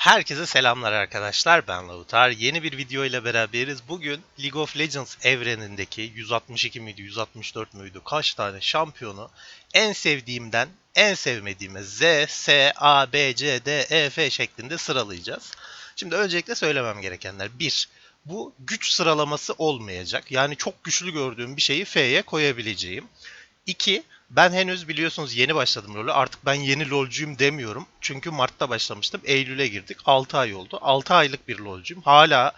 Herkese selamlar arkadaşlar. Ben Lautar. Yeni bir video ile beraberiz. Bugün League of Legends evrenindeki 162 miydi, 164 müydü kaç tane şampiyonu en sevdiğimden en sevmediğime Z, S, A, B, C, D, E, F şeklinde sıralayacağız. Şimdi öncelikle söylemem gerekenler. 1. Bu güç sıralaması olmayacak. Yani çok güçlü gördüğüm bir şeyi F'ye koyabileceğim. 2. Ben henüz biliyorsunuz yeni başladım LoL'e. Artık ben yeni LoL'cuyum demiyorum. Çünkü Mart'ta başlamıştım. Eylül'e girdik. 6 ay oldu. 6 aylık bir LoL'cuyum. Hala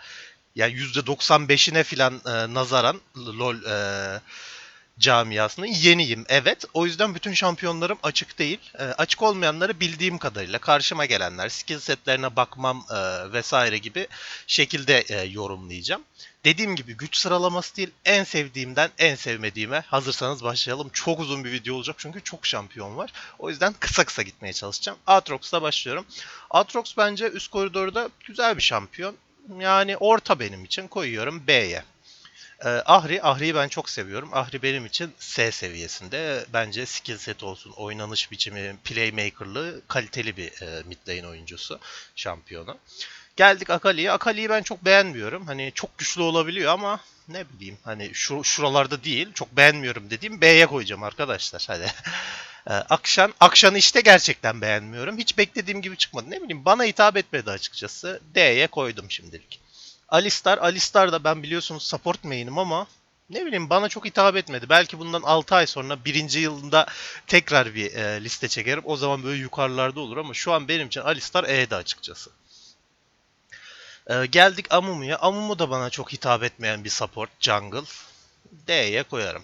yani %95'ine filan e, nazaran LoL e, camiasının yeniyim. Evet. O yüzden bütün şampiyonlarım açık değil. E, açık olmayanları bildiğim kadarıyla karşıma gelenler, skill setlerine bakmam e, vesaire gibi şekilde e, yorumlayacağım. Dediğim gibi güç sıralaması değil en sevdiğimden en sevmediğime hazırsanız başlayalım. Çok uzun bir video olacak çünkü çok şampiyon var. O yüzden kısa kısa gitmeye çalışacağım. Aatrox'la başlıyorum. Aatrox bence üst koridorda güzel bir şampiyon. Yani orta benim için koyuyorum B'ye. Ee, Ahri, Ahri'yi ben çok seviyorum. Ahri benim için S seviyesinde. Bence skill set olsun, oynanış biçimi, playmakerlığı kaliteli bir e, mid lane oyuncusu, şampiyonu. Geldik Akali'ye. Akali'yi ben çok beğenmiyorum. Hani çok güçlü olabiliyor ama ne bileyim hani şu, şuralarda değil. Çok beğenmiyorum dediğim B'ye koyacağım arkadaşlar. Hadi. Ee, Akşan, Akşan'ı işte gerçekten beğenmiyorum. Hiç beklediğim gibi çıkmadı. Ne bileyim bana hitap etmedi açıkçası. D'ye koydum şimdilik. Alistar, Alistar da ben biliyorsunuz support main'im ama ne bileyim bana çok hitap etmedi. Belki bundan 6 ay sonra birinci yılında tekrar bir e, liste çekerim. O zaman böyle yukarılarda olur ama şu an benim için Alistar E'de açıkçası. Ee, geldik Amumu'ya. Amumu da bana çok hitap etmeyen bir support jungle. D'ye koyarım.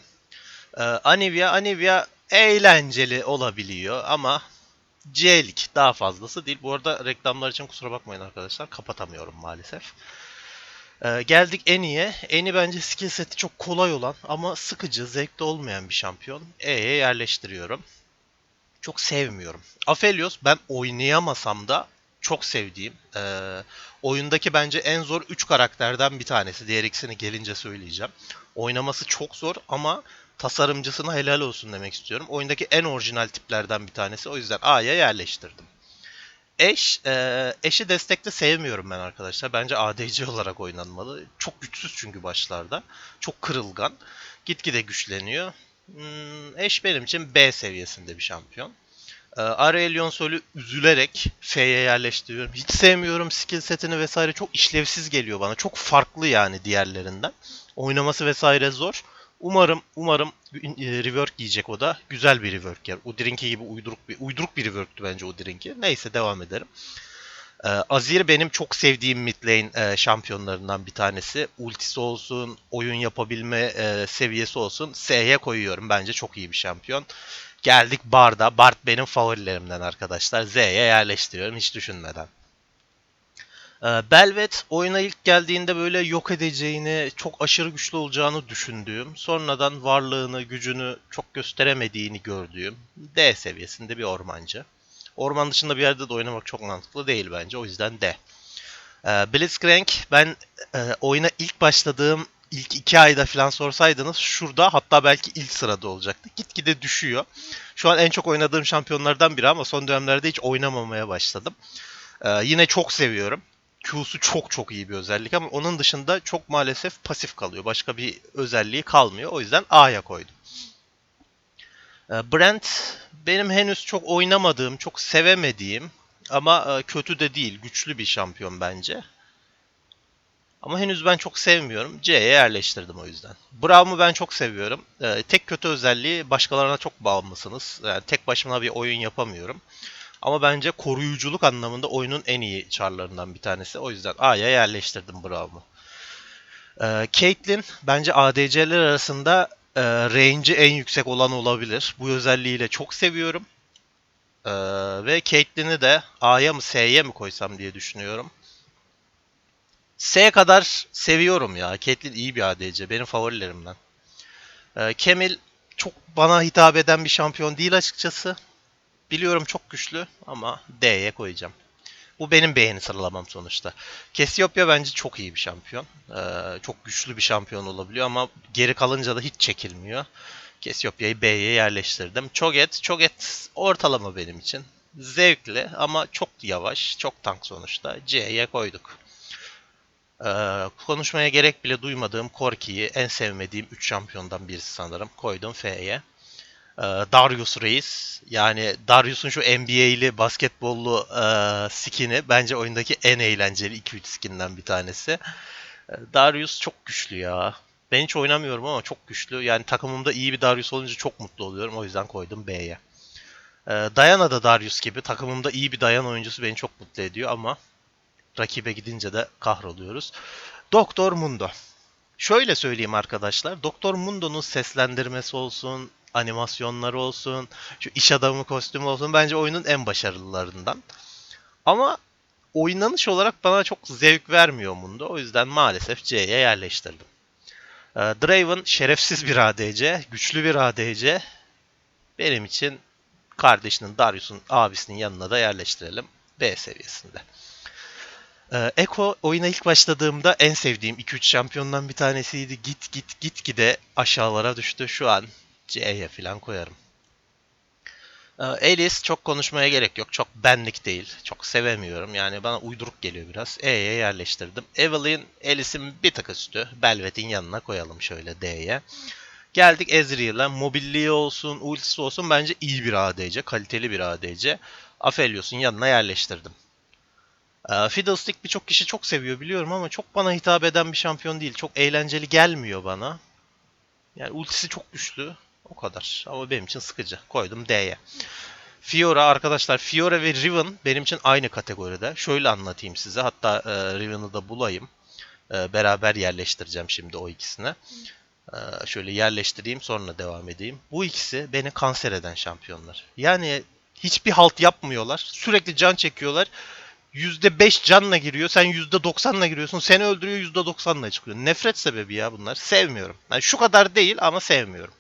Ee, Anivia, Anivia eğlenceli olabiliyor ama C'lik daha fazlası değil. Bu arada reklamlar için kusura bakmayın arkadaşlar. Kapatamıyorum maalesef. Ee, geldik Eni'ye. Eni bence skill seti çok kolay olan ama sıkıcı, zevkli olmayan bir şampiyon. E'ye yerleştiriyorum. Çok sevmiyorum. Aphelios ben oynayamasam da çok sevdiğim, e, oyundaki bence en zor 3 karakterden bir tanesi. Diğer ikisini gelince söyleyeceğim. Oynaması çok zor ama tasarımcısına helal olsun demek istiyorum. Oyundaki en orijinal tiplerden bir tanesi. O yüzden A'ya yerleştirdim. Eş, e, eşi destekte sevmiyorum ben arkadaşlar. Bence ADC olarak oynanmalı. Çok güçsüz çünkü başlarda. Çok kırılgan. Gitgide güçleniyor. Hmm, eş benim için B seviyesinde bir şampiyon. E, Aurelion Sol'ü üzülerek F'ye yerleştiriyorum. Hiç sevmiyorum skill setini vesaire. Çok işlevsiz geliyor bana. Çok farklı yani diğerlerinden. Oynaması vesaire zor. Umarım umarım e, rework giyecek o da. Güzel bir rework yer. O drink'i gibi uyduruk bir uyduruk bir rework'tü bence o drink'i. Neyse devam edelim. Ee, Azir benim çok sevdiğim mid lane e, şampiyonlarından bir tanesi. Ultisi olsun, oyun yapabilme e, seviyesi olsun. S'ye koyuyorum. Bence çok iyi bir şampiyon. Geldik Bard'a. Bard benim favorilerimden arkadaşlar. Z'ye yerleştiriyorum hiç düşünmeden. Ee, Belvet oyuna ilk geldiğinde böyle yok edeceğini, çok aşırı güçlü olacağını düşündüğüm, sonradan varlığını, gücünü çok gösteremediğini gördüğüm D seviyesinde bir ormancı. Orman dışında bir yerde de oynamak çok mantıklı değil bence. O yüzden D. Ee, Blitzcrank ben e, oyuna ilk başladığım ilk iki ayda falan sorsaydınız şurada hatta belki ilk sırada olacaktı. Gitgide düşüyor. Şu an en çok oynadığım şampiyonlardan biri ama son dönemlerde hiç oynamamaya başladım. Ee, yine çok seviyorum. Q'su çok çok iyi bir özellik ama onun dışında çok maalesef pasif kalıyor. Başka bir özelliği kalmıyor. O yüzden A'ya koydum. Ee, Brent benim henüz çok oynamadığım, çok sevemediğim ama e, kötü de değil, güçlü bir şampiyon bence. Ama henüz ben çok sevmiyorum. C'ye yerleştirdim o yüzden. Braum'u ben çok seviyorum. Ee, tek kötü özelliği başkalarına çok bağımlısınız. Yani tek başıma bir oyun yapamıyorum. Ama bence koruyuculuk anlamında oyunun en iyi çarlarından bir tanesi. O yüzden A'ya yerleştirdim Braum'u. Ee, Caitlyn bence ADC'ler arasında e, range'i en yüksek olan olabilir. Bu özelliğiyle çok seviyorum. Ee, ve Caitlyn'i de A'ya mı S'ye mi koysam diye düşünüyorum. S kadar seviyorum ya. Caitlyn iyi bir ADC. Benim favorilerimden. Ee, Camille çok bana hitap eden bir şampiyon değil açıkçası. Biliyorum çok güçlü ama D'ye koyacağım. Bu benim beğeni sıralamam sonuçta. Cassiopeia bence çok iyi bir şampiyon. Ee, çok güçlü bir şampiyon olabiliyor ama geri kalınca da hiç çekilmiyor. Cassiopeia'yı B'ye yerleştirdim. Cho'Gath, Cho'Gath ortalama benim için. zevkli ama çok yavaş, çok tank sonuçta. C'ye koyduk. Ee, konuşmaya gerek bile duymadığım Korki'yi en sevmediğim 3 şampiyondan birisi sanırım. Koydum F'ye. Ee, Darius Reis. Yani Darius'un şu NBA'li basketbollu e, skin'i bence oyundaki en eğlenceli 2-3 skinden bir tanesi. Ee, Darius çok güçlü ya. Ben hiç oynamıyorum ama çok güçlü. Yani takımımda iyi bir Darius olunca çok mutlu oluyorum. O yüzden koydum B'ye. Ee, Diana da Darius gibi. Takımımda iyi bir Dayan oyuncusu beni çok mutlu ediyor ama rakibe gidince de kahroluyoruz. Doktor Mundo. Şöyle söyleyeyim arkadaşlar. Doktor Mundo'nun seslendirmesi olsun, animasyonları olsun, şu iş adamı kostümü olsun bence oyunun en başarılılarından. Ama oynanış olarak bana çok zevk vermiyor Mundo. O yüzden maalesef C'ye yerleştirdim. Ee, Draven şerefsiz bir ADC, güçlü bir ADC. Benim için kardeşinin Darius'un abisinin yanına da yerleştirelim. B seviyesinde. Ee, Eko oyuna ilk başladığımda en sevdiğim 2-3 şampiyondan bir tanesiydi. Git git git gide aşağılara düştü. Şu an C'ye falan koyarım. Ee, Elis çok konuşmaya gerek yok. Çok benlik değil. Çok sevemiyorum. Yani bana uyduruk geliyor biraz. E'ye yerleştirdim. Evelyn Elis'in bir tık üstü. Belvet'in yanına koyalım şöyle D'ye. Geldik Ezreal'a. Mobilliği olsun, ultisi olsun bence iyi bir ADC. Kaliteli bir ADC. Aphelios'un yanına yerleştirdim. Ee, Fiddlestick birçok kişi çok seviyor biliyorum ama çok bana hitap eden bir şampiyon değil. Çok eğlenceli gelmiyor bana. Yani ultisi çok güçlü. O kadar. Ama benim için sıkıcı. Koydum D'ye. Fiora arkadaşlar Fiora ve Riven benim için aynı kategoride. Şöyle anlatayım size. Hatta e, Riven'ı da bulayım. E, beraber yerleştireceğim şimdi o ikisini. E, şöyle yerleştireyim sonra devam edeyim. Bu ikisi beni kanser eden şampiyonlar. Yani hiçbir halt yapmıyorlar. Sürekli can çekiyorlar. %5 canla giriyor. Sen %90'la giriyorsun. Seni öldürüyor %90'la çıkıyor. Nefret sebebi ya bunlar. Sevmiyorum. Yani şu kadar değil ama sevmiyorum.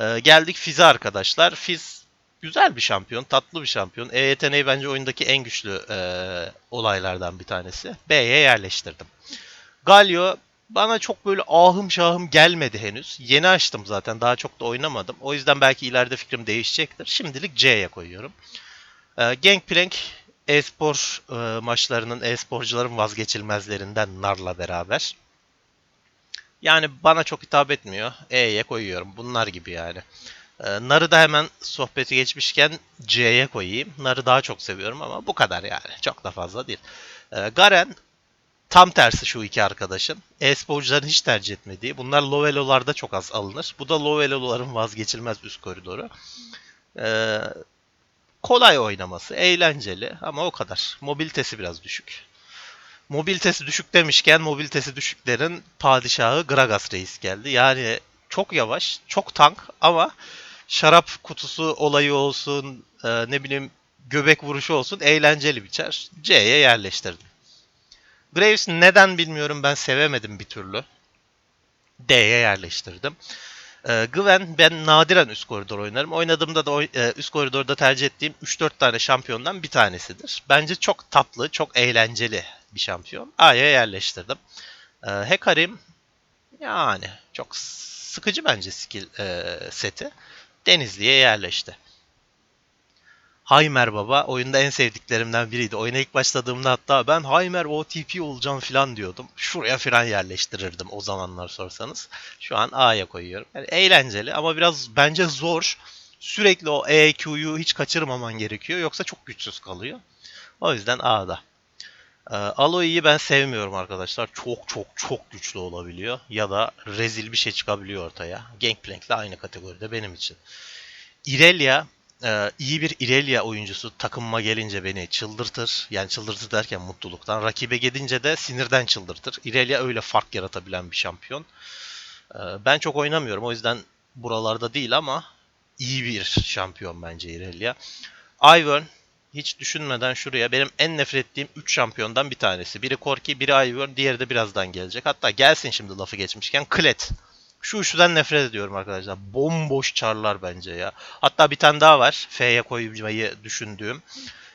Ee, geldik Fizz'e arkadaşlar. Fizz güzel bir şampiyon. Tatlı bir şampiyon. E yeteneği bence oyundaki en güçlü e, olaylardan bir tanesi. B'ye yerleştirdim. Galio bana çok böyle ahım şahım gelmedi henüz. Yeni açtım zaten. Daha çok da oynamadım. O yüzden belki ileride fikrim değişecektir. Şimdilik C'ye koyuyorum. Ee, Gangplank e-spor e, maçlarının e-sporcuların vazgeçilmezlerinden Nar'la beraber. Yani bana çok hitap etmiyor. E'ye koyuyorum. Bunlar gibi yani. E, Nar'ı da hemen sohbeti geçmişken C'ye koyayım. Nar'ı daha çok seviyorum ama bu kadar yani. Çok da fazla değil. E, Garen tam tersi şu iki arkadaşın. E-sporcuların hiç tercih etmediği. Bunlar low elo'larda çok az alınır. Bu da low elo'ların vazgeçilmez üst koridoru. E, kolay oynaması, eğlenceli ama o kadar. Mobilitesi biraz düşük. Mobilitesi düşük demişken mobilitesi düşüklerin padişahı Gragas Reis geldi. Yani çok yavaş, çok tank ama şarap kutusu olayı olsun, e, ne bileyim göbek vuruşu olsun eğlenceli bir çar. C'ye yerleştirdim. Graves neden bilmiyorum ben sevemedim bir türlü. D'ye yerleştirdim. E, Gwen ben nadiren üst koridor oynarım. Oynadığımda da e, üst koridorda tercih ettiğim 3-4 tane şampiyondan bir tanesidir. Bence çok tatlı, çok eğlenceli bir şampiyon. A'ya yerleştirdim. E, Hekarim yani çok sıkıcı bence skill e, seti. Denizli'ye yerleşti. Haymer Baba oyunda en sevdiklerimden biriydi. Oyuna ilk başladığımda hatta ben Haymer OTP olacağım falan diyordum. Şuraya falan yerleştirirdim o zamanlar sorsanız. Şu an A'ya koyuyorum. Yani eğlenceli ama biraz bence zor. Sürekli o EQ'yu hiç kaçırmaman gerekiyor. Yoksa çok güçsüz kalıyor. O yüzden A'da. Ee, Aloy'yi ben sevmiyorum arkadaşlar. Çok çok çok güçlü olabiliyor. Ya da rezil bir şey çıkabiliyor ortaya. Gangplank'le aynı kategoride benim için. Irelia e, iyi bir Irelia oyuncusu takımıma gelince beni çıldırtır. Yani çıldırtır derken mutluluktan. Rakibe gidince de sinirden çıldırtır. Irelia öyle fark yaratabilen bir şampiyon. E, ben çok oynamıyorum. O yüzden buralarda değil ama iyi bir şampiyon bence Irelia. Ivern hiç düşünmeden şuraya benim en nefret ettiğim 3 şampiyondan bir tanesi. Biri Corki, biri Ivern, diğeri de birazdan gelecek. Hatta gelsin şimdi lafı geçmişken Klet. Şu üçlüden nefret ediyorum arkadaşlar. Bomboş çarlar bence ya. Hatta bir tane daha var. F'ye koymayı düşündüğüm.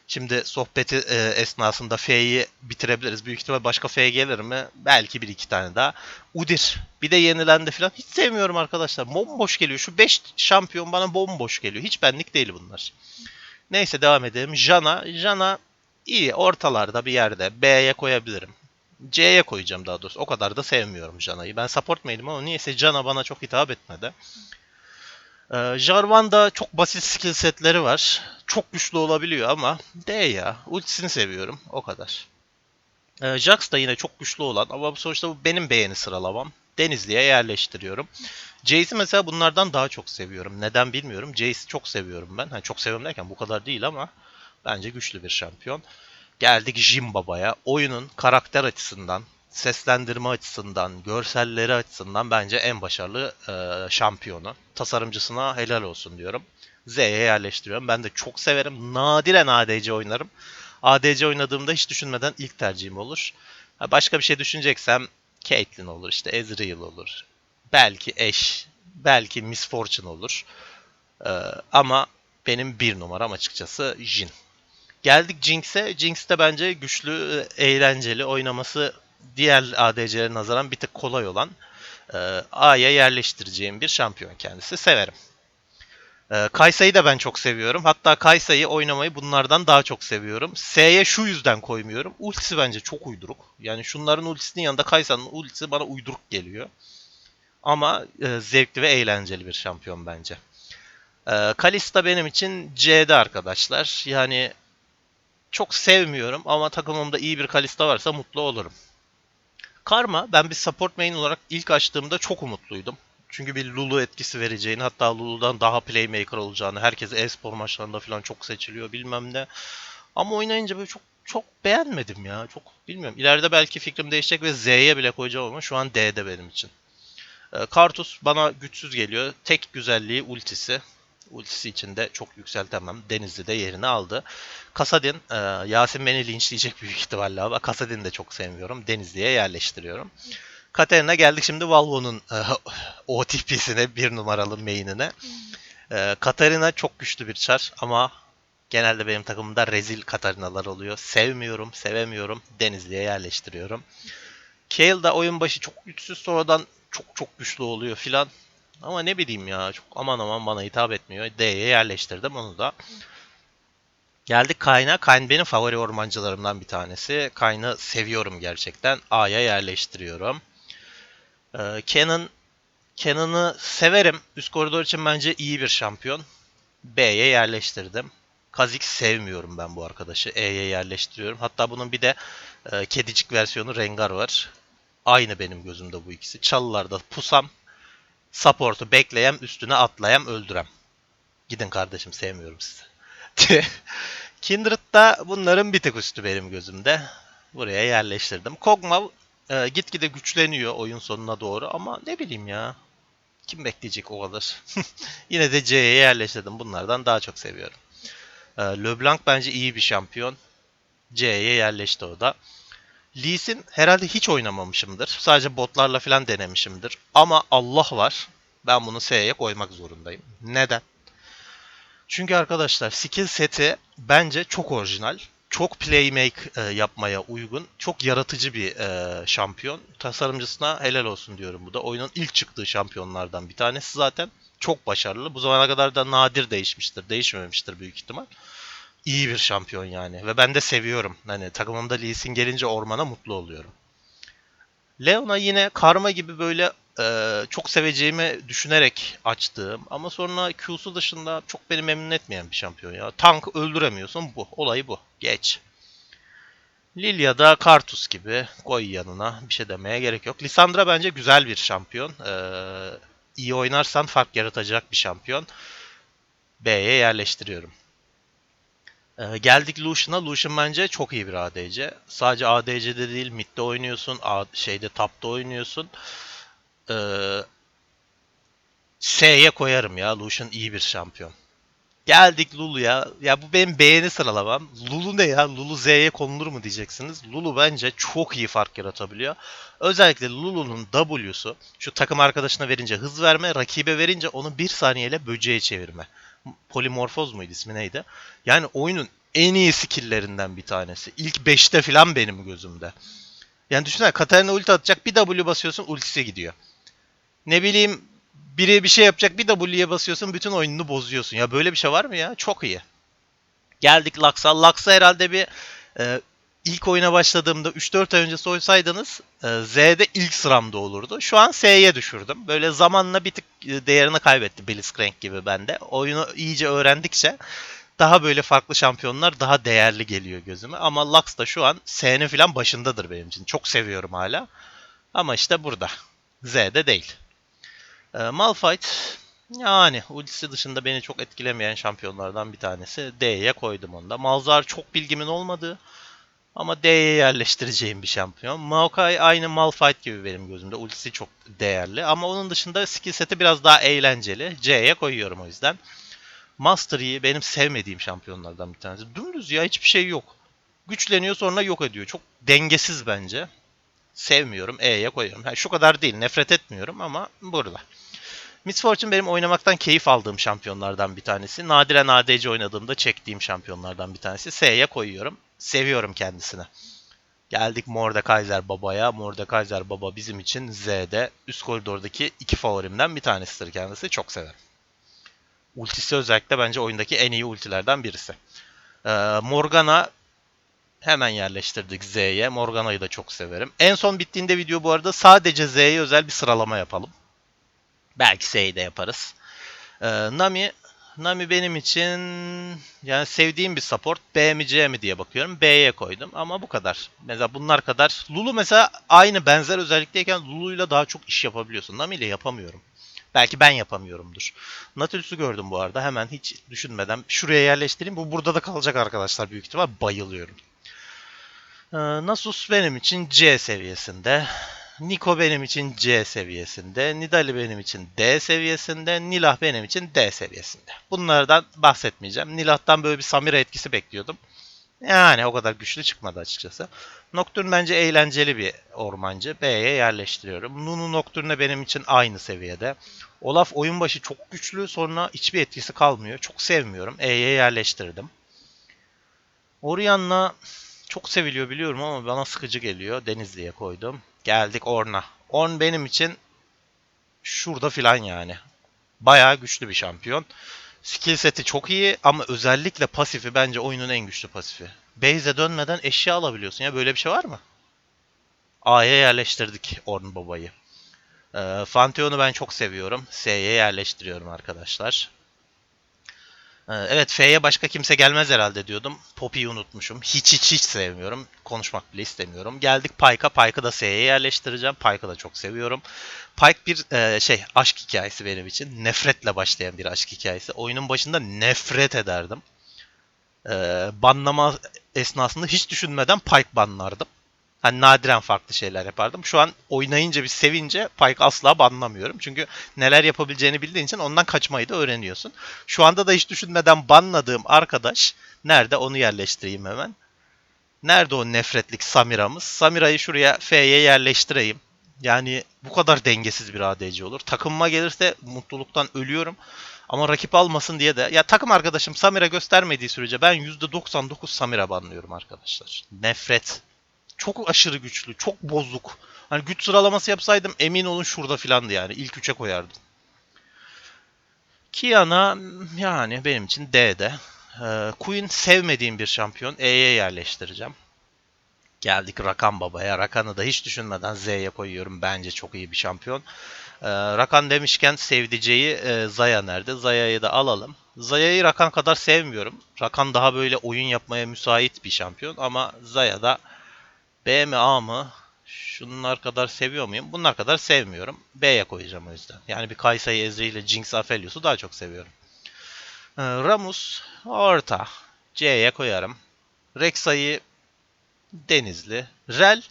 Şimdi sohbeti e, esnasında F'yi bitirebiliriz. Büyük ihtimal başka F gelir mi? Belki bir iki tane daha. Udir. Bir de yenilendi falan. Hiç sevmiyorum arkadaşlar. Bomboş geliyor. Şu 5 şampiyon bana bomboş geliyor. Hiç benlik değil bunlar. Neyse devam edelim. Jana. Jana iyi. Ortalarda bir yerde. B'ye koyabilirim. C'ye koyacağım daha doğrusu. O kadar da sevmiyorum Jana'yı. Ben support main'im ama niyeyse Jana bana çok hitap etmedi. Ee, Jarvan'da çok basit skill setleri var. Çok güçlü olabiliyor ama D ya. Ultisini seviyorum. O kadar. Ee, Jax da yine çok güçlü olan ama sonuçta bu benim beğeni sıralamam. Denizli'ye yerleştiriyorum. Jace'i mesela bunlardan daha çok seviyorum. Neden bilmiyorum. Jace'i çok seviyorum ben. Hani çok seviyorum derken bu kadar değil ama bence güçlü bir şampiyon. Geldik Jimbaba'ya. Oyunun karakter açısından, seslendirme açısından, görselleri açısından bence en başarılı e, şampiyonu. Tasarımcısına helal olsun diyorum. Z'ye yerleştiriyorum. Ben de çok severim. Nadiren ADC oynarım. ADC oynadığımda hiç düşünmeden ilk tercihim olur. Başka bir şey düşüneceksem Caitlyn olur, işte Ezreal olur. Belki Ashe, belki Miss Fortune olur. Ee, ama benim bir numaram açıkçası Jin. Geldik Jinx'e. Jinx de bence güçlü, eğlenceli, oynaması diğer ADC'lere nazaran bir tık kolay olan e, A'ya yerleştireceğim bir şampiyon kendisi. Severim. E, Kaysa'yı da ben çok seviyorum. Hatta Kaysa'yı oynamayı bunlardan daha çok seviyorum. S'ye şu yüzden koymuyorum. Ultisi bence çok uyduruk. Yani şunların ultisinin yanında Kaysa'nın ultisi bana uyduruk geliyor. Ama e, zevkli ve eğlenceli bir şampiyon bence. E, Kalista benim için C'de arkadaşlar. Yani çok sevmiyorum ama takımımda iyi bir Kalista varsa mutlu olurum. Karma ben bir support main olarak ilk açtığımda çok umutluydum. Çünkü bir Lulu etkisi vereceğini hatta Lulu'dan daha playmaker olacağını herkes e-spor maçlarında falan çok seçiliyor bilmem ne. Ama oynayınca böyle çok çok beğenmedim ya. Çok bilmiyorum. İleride belki fikrim değişecek ve Z'ye bile koyacağım ama şu an D'de benim için. Ee, Kartus bana güçsüz geliyor. Tek güzelliği ultisi. Ultisi için de çok yükseltemem. Denizli de yerini aldı. Kasadin, e, Yasin beni linçleyecek büyük ihtimalle ama Kasadin'i de çok sevmiyorum. Denizli'ye yerleştiriyorum. Katerina geldik şimdi Valvo'nun e, OTP'sine bir numaralı main'ine. E, Katarina çok güçlü bir çar ama genelde benim takımımda rezil Katarinalar oluyor. Sevmiyorum, sevemiyorum. Denizli'ye yerleştiriyorum. Kale da oyun başı çok güçsüz sonradan çok çok güçlü oluyor filan. Ama ne bileyim ya çok aman aman bana hitap etmiyor. D'ye yerleştirdim onu da. Geldik Kayn'a. Kayn benim favori ormancılarımdan bir tanesi. Kayn'ı seviyorum gerçekten. A'ya yerleştiriyorum. Ee, Canon Cannon'ı severim. Üst koridor için bence iyi bir şampiyon. B'ye yerleştirdim. Kha'Zix sevmiyorum ben bu arkadaşı. E'ye yerleştiriyorum. Hatta bunun bir de e, kedicik versiyonu Rengar var. Aynı benim gözümde bu ikisi. Çalılarda pusam, support'u bekleyem, üstüne atlayam, öldürem. Gidin kardeşim sevmiyorum sizi. Kindred'da bunların bir tık üstü benim gözümde. Buraya yerleştirdim. Kog'Maw e, gitgide güçleniyor oyun sonuna doğru ama ne bileyim ya. Kim bekleyecek o kadar? Yine de C'ye yerleştirdim. Bunlardan daha çok seviyorum. E, LeBlanc bence iyi bir şampiyon. C'ye yerleşti o da. Lee Sin herhalde hiç oynamamışımdır. Sadece botlarla falan denemişimdir. Ama Allah var. Ben bunu S'ye koymak zorundayım. Neden? Çünkü arkadaşlar skill seti bence çok orijinal. Çok playmake e, yapmaya uygun. Çok yaratıcı bir e, şampiyon. Tasarımcısına helal olsun diyorum bu da. Oyunun ilk çıktığı şampiyonlardan bir tanesi zaten. Çok başarılı. Bu zamana kadar da nadir değişmiştir. Değişmemiştir büyük ihtimal. İyi bir şampiyon yani. Ve ben de seviyorum. Hani takımımda Lee Sin gelince ormana mutlu oluyorum. Leona yine karma gibi böyle e, çok seveceğimi düşünerek açtığım ama sonra Q'su dışında çok beni memnun etmeyen bir şampiyon ya. Tank öldüremiyorsun bu. Olay bu. Geç. Lilia da Kartus gibi koy yanına bir şey demeye gerek yok. Lisandra bence güzel bir şampiyon. Ee, iyi oynarsan fark yaratacak bir şampiyon. B'ye yerleştiriyorum. Ee, geldik Lucian'a. Lucian bence çok iyi bir ADC. Sadece ADC'de değil midde oynuyorsun. A şeyde tapta oynuyorsun. Ee, S'ye koyarım ya. Lucian iyi bir şampiyon. Geldik Lulu'ya. Ya bu benim beğeni sıralamam. Lulu ne ya? Lulu Z'ye konulur mu diyeceksiniz. Lulu bence çok iyi fark yaratabiliyor. Özellikle Lulu'nun W'su şu takım arkadaşına verince hız verme, rakibe verince onu bir saniyeyle böceğe çevirme. Polimorfoz muydu ismi neydi? Yani oyunun en iyi skill'lerinden bir tanesi. İlk 5'te falan benim gözümde. Yani düşünsene Katarina ulti atacak bir W basıyorsun ultisi gidiyor. Ne bileyim biri bir şey yapacak bir W'ye basıyorsun bütün oyununu bozuyorsun. Ya böyle bir şey var mı ya? Çok iyi. Geldik Lux'a. Lux'a herhalde bir e, ilk oyuna başladığımda 3-4 ay öncesi oysaydınız e, Z'de ilk sıramda olurdu. Şu an S'ye düşürdüm. Böyle zamanla bir tık e, değerini kaybetti Blitzcrank gibi bende. Oyunu iyice öğrendikçe daha böyle farklı şampiyonlar daha değerli geliyor gözüme. Ama Lux da şu an S'nin falan başındadır benim için. Çok seviyorum hala. Ama işte burada. Z'de değil. E, Malphite yani ultisi dışında beni çok etkilemeyen şampiyonlardan bir tanesi. D'ye koydum onu da. Malzar çok bilgimin olmadığı ama D'ye yerleştireceğim bir şampiyon. Maokai aynı Malphite gibi benim gözümde. Ultisi çok değerli. Ama onun dışında skill seti biraz daha eğlenceli. C'ye koyuyorum o yüzden. Master benim sevmediğim şampiyonlardan bir tanesi. Dümdüz ya hiçbir şey yok. Güçleniyor sonra yok ediyor. Çok dengesiz bence. Sevmiyorum. E'ye koyuyorum. Yani şu kadar değil. Nefret etmiyorum ama burada. Miss Fortune benim oynamaktan keyif aldığım şampiyonlardan bir tanesi. Nadiren ADC oynadığımda çektiğim şampiyonlardan bir tanesi. S'ye koyuyorum. Seviyorum kendisini. Geldik Mordekaiser Baba'ya. Mordekaiser Baba bizim için Z'de üst koridordaki iki favorimden bir tanesidir kendisi. Çok severim. Ultisi özellikle bence oyundaki en iyi ultilerden birisi. Ee, Morgana hemen yerleştirdik Z'ye. Morgana'yı da çok severim. En son bittiğinde video bu arada sadece Z'ye özel bir sıralama yapalım. Belki S'yi de yaparız. Ee, Nami Nami benim için yani sevdiğim bir support. B mi C mi diye bakıyorum. B'ye koydum ama bu kadar. Mesela bunlar kadar. Lulu mesela aynı benzer özellikteyken Lulu'yla daha çok iş yapabiliyorsun. Nami ile yapamıyorum. Belki ben yapamıyorumdur. Nautilus'u gördüm bu arada. Hemen hiç düşünmeden şuraya yerleştireyim. Bu burada da kalacak arkadaşlar büyük ihtimal. Bayılıyorum. Ee, Nasus benim için C seviyesinde. Niko benim için C seviyesinde, Nidali benim için D seviyesinde, Nilah benim için D seviyesinde. Bunlardan bahsetmeyeceğim. Nilah'tan böyle bir Samira etkisi bekliyordum. Yani o kadar güçlü çıkmadı açıkçası. Nocturne bence eğlenceli bir ormancı. B'ye yerleştiriyorum. Nunu Nocturne benim için aynı seviyede. Olaf oyun başı çok güçlü sonra hiçbir etkisi kalmıyor. Çok sevmiyorum. E'ye yerleştirdim. Orianna çok seviliyor biliyorum ama bana sıkıcı geliyor. Denizli'ye koydum. Geldik Orn'a. Orn benim için şurada filan yani. Bayağı güçlü bir şampiyon. Skill seti çok iyi ama özellikle pasifi bence oyunun en güçlü pasifi. Base'e dönmeden eşya alabiliyorsun ya böyle bir şey var mı? A'ya yerleştirdik Orn babayı. Ee, Fanteon'u ben çok seviyorum. S'ye yerleştiriyorum arkadaşlar. Ee, evet F'ye başka kimse gelmez herhalde diyordum. Poppy'yi unutmuşum. Hiç hiç hiç sevmiyorum. Konuşmak bile istemiyorum. Geldik Pike'a. Pike'ı da S'ye yerleştireceğim. Pike'ı da çok seviyorum. Pike bir e, şey aşk hikayesi benim için. Nefretle başlayan bir aşk hikayesi. Oyunun başında nefret ederdim. Ee, banlama esnasında hiç düşünmeden Pike banlardım. Hani nadiren farklı şeyler yapardım. Şu an oynayınca bir sevince Pike asla banlamıyorum. Çünkü neler yapabileceğini bildiğin için ondan kaçmayı da öğreniyorsun. Şu anda da hiç düşünmeden banladığım arkadaş nerede onu yerleştireyim hemen. Nerede o nefretlik Samira'mız? Samira'yı şuraya F'ye yerleştireyim. Yani bu kadar dengesiz bir ADC olur. Takımıma gelirse mutluluktan ölüyorum. Ama rakip almasın diye de ya takım arkadaşım Samira göstermediği sürece ben %99 Samira banlıyorum arkadaşlar. Nefret çok aşırı güçlü, çok bozuk. Hani güç sıralaması yapsaydım emin olun şurada filandı yani. İlk üçe koyardım. Kiana yani benim için D'de. Ee, Queen sevmediğim bir şampiyon. E'ye yerleştireceğim. Geldik Rakan Baba'ya. Rakan'ı da hiç düşünmeden Z'ye koyuyorum. Bence çok iyi bir şampiyon. Ee, Rakan demişken sevdiceği e, Zaya nerede? Zaya'yı da alalım. Zaya'yı Rakan kadar sevmiyorum. Rakan daha böyle oyun yapmaya müsait bir şampiyon ama Zaya da B mi A mı? Şunlar kadar seviyor muyum? Bunlar kadar sevmiyorum. B'ye koyacağım o yüzden. Yani bir Kayseri Ezreal ile Jinx Aphelios'u daha çok seviyorum. Ee, Ramus orta. C'ye koyarım. Rek'Sa'yı Denizli. Rel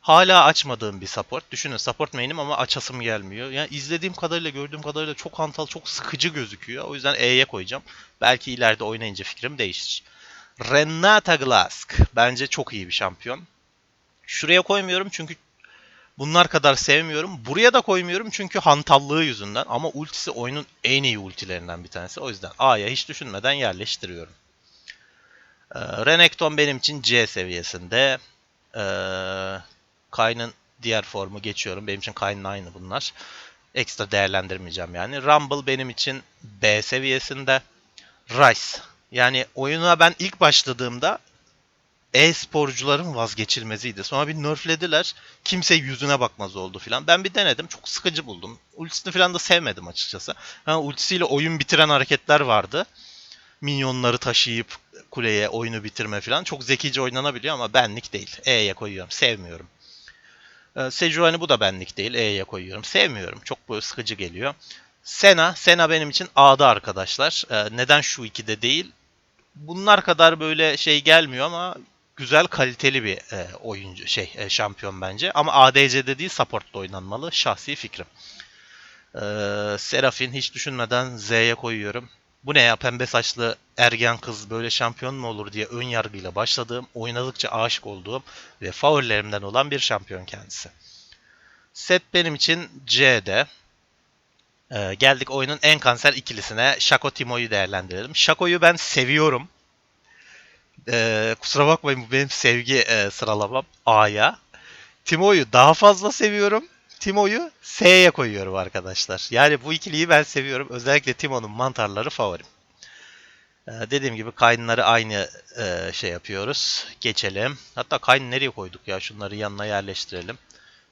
hala açmadığım bir support. Düşünün support main'im ama açasım gelmiyor. Yani izlediğim kadarıyla gördüğüm kadarıyla çok hantal çok sıkıcı gözüküyor. O yüzden E'ye koyacağım. Belki ileride oynayınca fikrim değişir. Renata Glask. Bence çok iyi bir şampiyon. Şuraya koymuyorum çünkü bunlar kadar sevmiyorum. Buraya da koymuyorum çünkü hantallığı yüzünden. Ama ultisi oyunun en iyi ultilerinden bir tanesi. O yüzden A'ya hiç düşünmeden yerleştiriyorum. Ee, Renekton benim için C seviyesinde. Ee, Kayn'ın diğer formu geçiyorum. Benim için Kayn'ın aynı bunlar. Ekstra değerlendirmeyeceğim yani. Rumble benim için B seviyesinde. Rice Yani oyuna ben ilk başladığımda e-sporcuların vazgeçilmeziydi. Sonra bir nerflediler. Kimse yüzüne bakmaz oldu filan. Ben bir denedim. Çok sıkıcı buldum. Ultisini filan da sevmedim açıkçası. Ha, ultisiyle oyun bitiren hareketler vardı. Minyonları taşıyıp kuleye oyunu bitirme filan. Çok zekice oynanabiliyor ama benlik değil. E'ye koyuyorum. Sevmiyorum. Ee, Sejuani bu da benlik değil. E'ye koyuyorum. Sevmiyorum. Çok böyle sıkıcı geliyor. Sena. Sena benim için A'da arkadaşlar. Ee, neden şu ikide değil? Bunlar kadar böyle şey gelmiyor ama güzel kaliteli bir e, oyuncu şey e, şampiyon bence. Ama ADC'de değil support'ta oynanmalı. Şahsi fikrim. Ee, Serafin hiç düşünmeden Z'ye koyuyorum. Bu ne ya pembe saçlı ergen kız böyle şampiyon mu olur diye ön yargıyla başladığım, oynadıkça aşık olduğum ve favorilerimden olan bir şampiyon kendisi. Set benim için C'de. Ee, geldik oyunun en kanser ikilisine. Shaco Timo'yu değerlendirelim. Shaco'yu ben seviyorum. Ee, kusura bakmayın bu benim sevgi e, sıralamam A'ya. Timo'yu daha fazla seviyorum. Timo'yu S'ye koyuyorum arkadaşlar. Yani bu ikiliyi ben seviyorum. Özellikle Timo'nun mantarları favorim. Ee, dediğim gibi kaynları aynı e, şey yapıyoruz. Geçelim. Hatta kayn nereye koyduk ya? Şunları yanına yerleştirelim.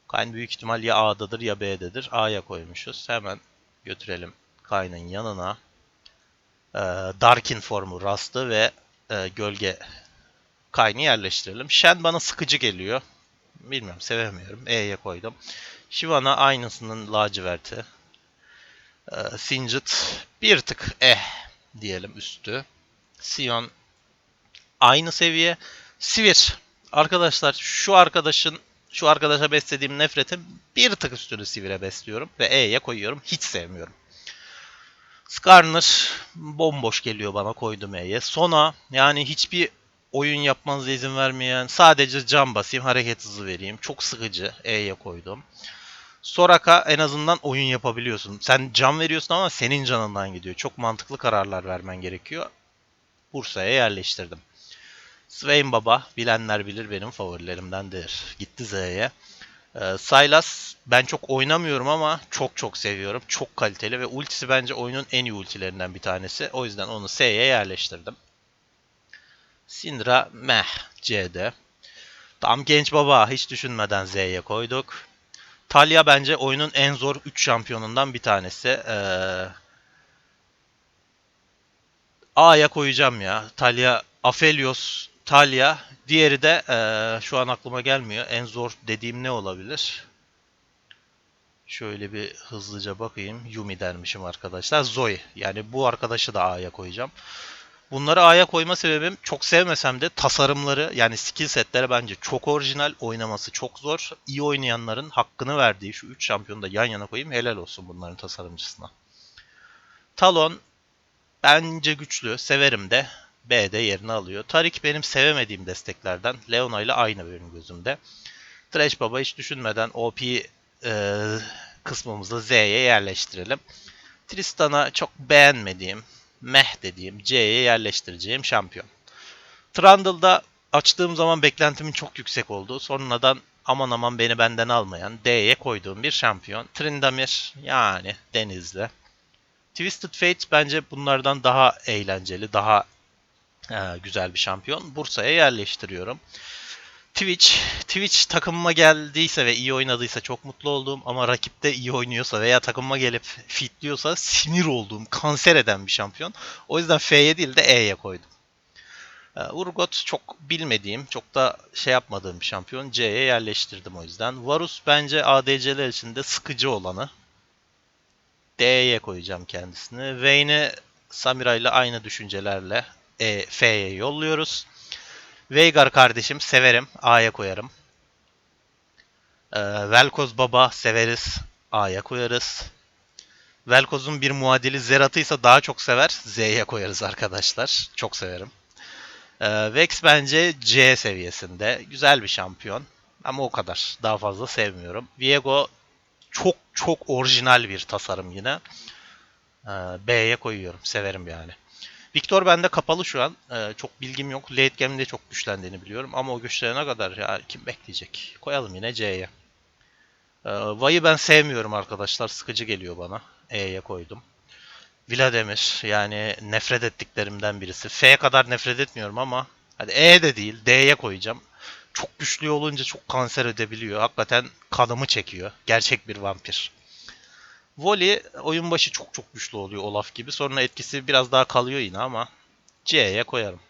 Kayn büyük ihtimal ya A'dadır ya B'dedir. A'ya koymuşuz. Hemen götürelim kaynın yanına. Ee, Darkin formu Rust'ı ve e, gölge kaynı yerleştirelim. Shen bana sıkıcı geliyor. Bilmiyorum sevemiyorum. E'ye koydum. Shyvana aynısının laciverti. Ee, Singed bir tık eh diyelim üstü. Sion aynı seviye. Sivir. Arkadaşlar şu arkadaşın şu arkadaşa beslediğim nefretin bir tık üstünü Sivir'e besliyorum ve E'ye koyuyorum. Hiç sevmiyorum. Skarner bomboş geliyor bana koydum E'ye. Sona yani hiçbir oyun yapmanıza izin vermeyen sadece can basayım hareket hızı vereyim. Çok sıkıcı E'ye koydum. Soraka en azından oyun yapabiliyorsun. Sen can veriyorsun ama senin canından gidiyor. Çok mantıklı kararlar vermen gerekiyor. Bursa'ya yerleştirdim. Swain Baba bilenler bilir benim favorilerimdendir. Gitti Z'ye. Ee, Sylas ben çok oynamıyorum ama çok çok seviyorum. Çok kaliteli ve ultisi bence oyunun en iyi ultilerinden bir tanesi. O yüzden onu S'ye yerleştirdim. Syndra meh C'de. Tam genç baba hiç düşünmeden Z'ye koyduk. Talia bence oyunun en zor 3 şampiyonundan bir tanesi. Ee, A'ya koyacağım ya. Talia, Aphelios, Talia. Diğeri de ee, şu an aklıma gelmiyor. En zor dediğim ne olabilir? Şöyle bir hızlıca bakayım. Yumi dermişim arkadaşlar. Zoe. Yani bu arkadaşı da A'ya koyacağım. Bunları A'ya koyma sebebim çok sevmesem de tasarımları yani skill setleri bence çok orijinal. Oynaması çok zor. İyi oynayanların hakkını verdiği şu 3 şampiyonu da yan yana koyayım. Helal olsun bunların tasarımcısına. Talon bence güçlü. Severim de. B'de yerini alıyor. Tarik benim sevemediğim desteklerden. Leona ile aynı benim gözümde. Thresh Baba hiç düşünmeden OP e, kısmımızı Z'ye yerleştirelim. Tristan'a çok beğenmediğim, meh dediğim, C'ye yerleştireceğim şampiyon. Trundle'da açtığım zaman beklentimin çok yüksek olduğu, sonradan aman aman beni benden almayan D'ye koyduğum bir şampiyon. Tryndamere yani Denizli. Twisted Fate bence bunlardan daha eğlenceli, daha e, güzel bir şampiyon. Bursa'ya yerleştiriyorum. Twitch, Twitch takımıma geldiyse ve iyi oynadıysa çok mutlu olduğum ama rakipte iyi oynuyorsa veya takımıma gelip fitliyorsa sinir olduğum, kanser eden bir şampiyon. O yüzden F'ye değil de E'ye koydum. Ee, Urgot çok bilmediğim, çok da şey yapmadığım bir şampiyon. C'ye yerleştirdim o yüzden. Varus bence ADC'ler içinde sıkıcı olanı. D'ye koyacağım kendisini. Vayne'i Samira ile aynı düşüncelerle e, F'ye yolluyoruz. Veigar kardeşim severim. A'ya koyarım. Ee, Velkoz baba severiz. A'ya koyarız. Velkoz'un bir muadili Zerat'ıysa daha çok sever. Z'ye koyarız arkadaşlar. Çok severim. Ee, Vex bence C seviyesinde. Güzel bir şampiyon. Ama o kadar. Daha fazla sevmiyorum. Viego çok çok orijinal bir tasarım yine. Ee, B'ye koyuyorum. Severim yani. Victor bende kapalı şu an. Ee, çok bilgim yok. Late game'de çok güçlendiğini biliyorum. Ama o güçlerine kadar ya kim bekleyecek? Koyalım yine C'ye. Ee, Vay'ı ben sevmiyorum arkadaşlar. Sıkıcı geliyor bana. E'ye koydum. Vladimir yani nefret ettiklerimden birisi. F'ye kadar nefret etmiyorum ama hadi E de değil D'ye koyacağım. Çok güçlü olunca çok kanser edebiliyor. Hakikaten kanımı çekiyor. Gerçek bir vampir. Voli oyun başı çok çok güçlü oluyor Olaf gibi. Sonra etkisi biraz daha kalıyor yine ama C'ye koyarım.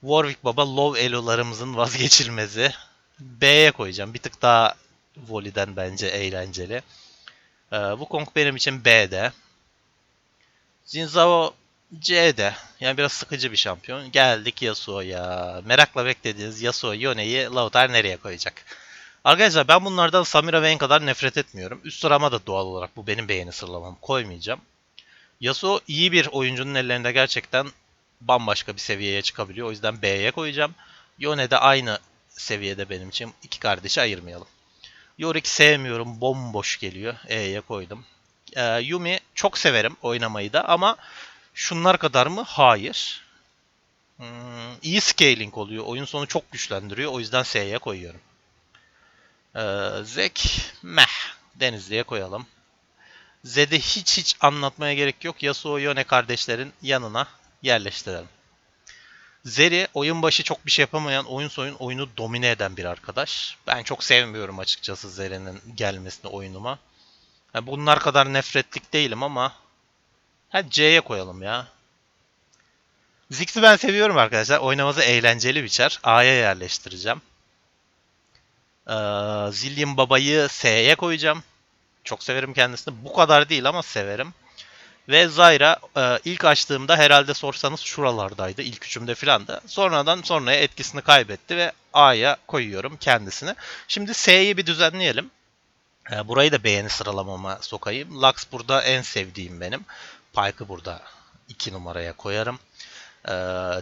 Warwick Baba Love Elo'larımızın vazgeçilmezi. B'ye koyacağım. Bir tık daha Voli'den bence eğlenceli. Ee, Wukong benim için B'de. Jinzao C'de. Yani biraz sıkıcı bir şampiyon. Geldik Yasuo'ya. Merakla beklediğiniz Yasuo Yone'yi Lautar nereye koyacak? Arkadaşlar ben bunlardan Samira Vayne kadar nefret etmiyorum. Üst sırama da doğal olarak bu benim beğeni sıralamam koymayacağım. Yasuo iyi bir oyuncunun ellerinde gerçekten bambaşka bir seviyeye çıkabiliyor. O yüzden B'ye koyacağım. Yone de aynı seviyede benim için. İki kardeşi ayırmayalım. Yorick sevmiyorum. Bomboş geliyor. E'ye koydum. Ee, Yumi çok severim oynamayı da ama şunlar kadar mı? Hayır. Hmm, iyi scaling oluyor. Oyun sonu çok güçlendiriyor. O yüzden S'ye koyuyorum. Ee, Zek meh. Denizli'ye koyalım. Zed'i hiç hiç anlatmaya gerek yok. Yasuo Yone kardeşlerin yanına yerleştirelim. Zeri oyun başı çok bir şey yapamayan, oyun soyun oyunu domine eden bir arkadaş. Ben çok sevmiyorum açıkçası Zeri'nin gelmesini oyunuma. Yani bunlar kadar nefretlik değilim ama hadi C'ye koyalım ya. Ziggs'i ben seviyorum arkadaşlar. Oynaması eğlenceli bir çar. A'ya yerleştireceğim. Ee, Zillion Baba'yı S'ye koyacağım. Çok severim kendisini. Bu kadar değil ama severim. Ve Zyra e, ilk açtığımda herhalde sorsanız şuralardaydı. ilk üçümde filan da. Sonradan sonraya etkisini kaybetti ve A'ya koyuyorum kendisini. Şimdi S'yi bir düzenleyelim. E, burayı da beğeni sıralamama sokayım. Lux burada en sevdiğim benim. Pike'ı burada 2 numaraya koyarım. E,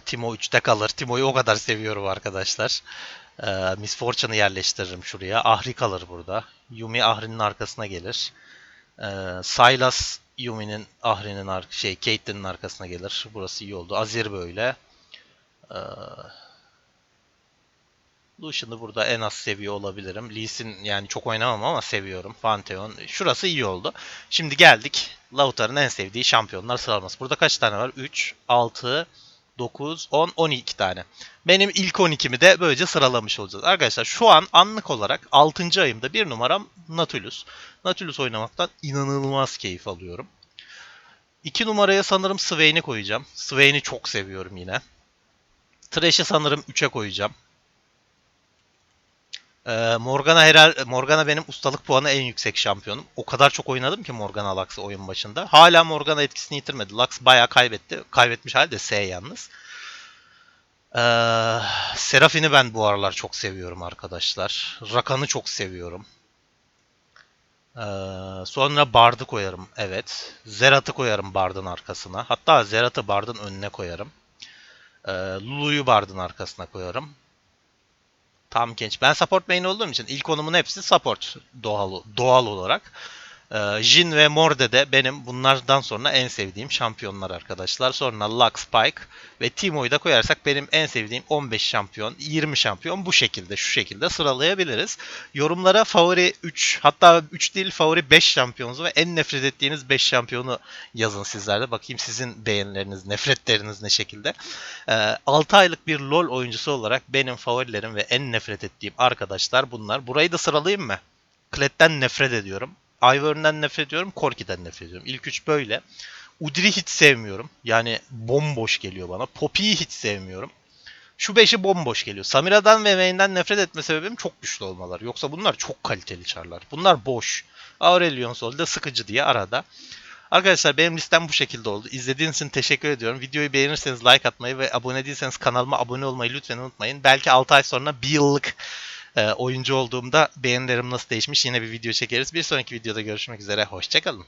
Timo 3'te kalır. Timo'yu o kadar seviyorum arkadaşlar. E, Miss Fortune'ı yerleştiririm şuraya. Ahri kalır burada. Yumi Ahri'nin arkasına gelir. E, Sylas Yumi'nin Ahri'nin ar şey Caitlyn'in arkasına gelir. Burası iyi oldu. Azir böyle. Ee, Lucian'ı burada en az seviyor olabilirim. Lee Sin yani çok oynamam ama seviyorum. Pantheon. Şurası iyi oldu. Şimdi geldik. Lautar'ın en sevdiği şampiyonlar sıralaması. Burada kaç tane var? 3, 6, 9, 10, 12 tane. Benim ilk 12'mi de böylece sıralamış olacağız. Arkadaşlar şu an anlık olarak 6. ayımda bir numaram Natulus. Natulus oynamaktan inanılmaz keyif alıyorum. 2 numaraya sanırım Swain'i koyacağım. Swain'i çok seviyorum yine. Thresh'i sanırım 3'e koyacağım. Ee, Morgana herhal Morgana benim ustalık puanı en yüksek şampiyonum. O kadar çok oynadım ki Morgana Lux'ı oyun başında. Hala Morgana etkisini yitirmedi. Lux bayağı kaybetti. Kaybetmiş halde S yalnız. Ee, Seraphine ben bu aralar çok seviyorum arkadaşlar. Rakan'ı çok seviyorum. Ee, sonra Bard'ı koyarım. Evet. Zerat'ı koyarım Bard'ın arkasına. Hatta Zerat'ı Bard'ın önüne koyarım. Ee, Lulu'yu Bard'ın arkasına koyarım. Tam genç. Ben support main olduğum için ilk konumun hepsi support doğal doğal olarak. Ee, Jin ve Morde de benim bunlardan sonra en sevdiğim şampiyonlar arkadaşlar. Sonra Lux, Spike ve Timo'yu da koyarsak benim en sevdiğim 15 şampiyon, 20 şampiyon bu şekilde, şu şekilde sıralayabiliriz. Yorumlara favori 3, hatta 3 değil favori 5 şampiyonunuzu ve en nefret ettiğiniz 5 şampiyonu yazın sizlerde. Bakayım sizin beğenileriniz, nefretleriniz ne şekilde. Ee, 6 aylık bir LoL oyuncusu olarak benim favorilerim ve en nefret ettiğim arkadaşlar bunlar. Burayı da sıralayayım mı? Klet'ten nefret ediyorum. Ivern'den nefret ediyorum. Corki'den nefret ediyorum. İlk üç böyle. Udyr'i hiç sevmiyorum. Yani bomboş geliyor bana. Poppy'yi hiç sevmiyorum. Şu beşi bomboş geliyor. Samira'dan ve Vayne'den nefret etme sebebim çok güçlü olmalar. Yoksa bunlar çok kaliteli çarlar. Bunlar boş. Aurelion Sol da sıkıcı diye arada. Arkadaşlar benim listem bu şekilde oldu. İzlediğiniz için teşekkür ediyorum. Videoyu beğenirseniz like atmayı ve abone değilseniz kanalıma abone olmayı lütfen unutmayın. Belki 6 ay sonra bir yıllık oyuncu olduğumda beğenilerim nasıl değişmiş yine bir video çekeriz. Bir sonraki videoda görüşmek üzere. Hoşçakalın.